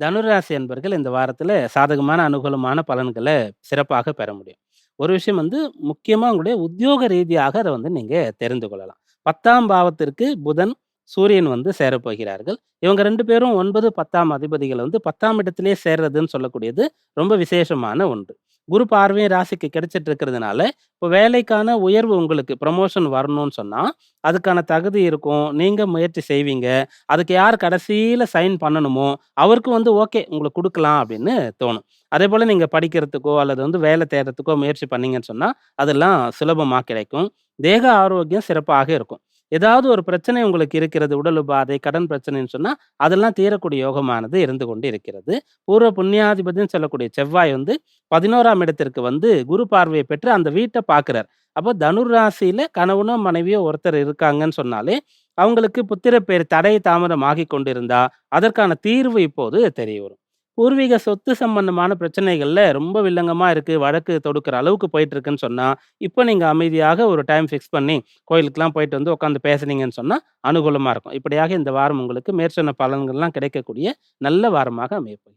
தனுராசி என்பர்கள் இந்த வாரத்தில் சாதகமான, அனுகூலமான பலன்களை சிறப்பாக பெற முடியும். ஒரு விஷயம் வந்து முக்கியமாக உங்களுடைய உத்தியோக ரீதியாக அதை வந்து நீங்கள் தெரிந்து கொள்ளலாம். 10ஆம் பாவத்திற்கு புதன், சூரியன் வந்து சேரப்போகிறார்கள். இவங்க ரெண்டு பேரும் 9, 10ஆம் அதிபதிகள் வந்து பத்தாம் இடத்திலே சேர்றதுன்னு சொல்லக்கூடியது ரொம்ப விசேஷமான ஒன்று. குரு பார்வையும் ராசிக்கு கிடைச்சிட்டு இருக்கிறதுனால, இப்போ வேலைக்கான உயர்வு உங்களுக்கு ப்ரமோஷன் வரணும்னு சொன்னால் அதுக்கான தகுதி இருக்கும். நீங்கள் முயற்சி செய்வீங்க. அதுக்கு யார் கடைசியில் சைன் பண்ணணுமோ, அவருக்கும் வந்து ஓகே உங்களுக்கு கொடுக்கலாம் அப்படின்னு தோணும். அதே போல் நீங்கள் படிக்கிறதுக்கோ, அல்லது வந்து வேலை தேடுறதுக்கோ முயற்சி பண்ணீங்கன்னு சொன்னால் அதெல்லாம் சுலபமாக கிடைக்கும். தேக ஆரோக்கியம் சிறப்பாக இருக்கும். ஏதாவது ஒரு பிரச்சனை உங்களுக்கு இருக்கிறது, உடல் உபாதை, கடன் பிரச்சனைன்னு சொன்னால் அதெல்லாம் தீரக்கூடிய யோகமானது இருந்து கொண்டு இருக்கிறது. பூர்வ புண்ணியாதிபதின்னு சொல்லக்கூடிய செவ்வாய் வந்து 11ஆம் இடத்திற்கு வந்து குரு பார்வையை பெற்று அந்த வீட்டை பார்க்குறார் அப்போ தனுர் ராசியில் கணவனோ, மனைவியோ ஒருத்தர் இருக்காங்கன்னு சொன்னாலே, அவங்களுக்கு புத்திர பேர் தடை தாமதம் ஆகிக் கொண்டிருந்தா, அதற்கான தீர்வு இப்போது தெரிய வரும். பூர்வீக சொத்து சம்பந்தமான பிரச்சனைகளில் ரொம்ப வில்லங்கமாக இருக்குது வழக்கு தொடுக்கிற அளவுக்கு போயிட்டு இருக்குன்னு இப்போ நீங்கள் அமைதியாக ஒரு டைம் ஃபிக்ஸ் பண்ணி, கோயிலுக்கெலாம் போயிட்டு வந்து உட்காந்து பேசுனீங்கன்னு சொன்னால் அனுகூலமாக இருக்கும். இப்படியாக இந்த வாரம் உங்களுக்கு மேற்சொன்ன பலன்கள்லாம் கிடைக்கக்கூடிய நல்ல வாரமாக அமையப்போகிறது.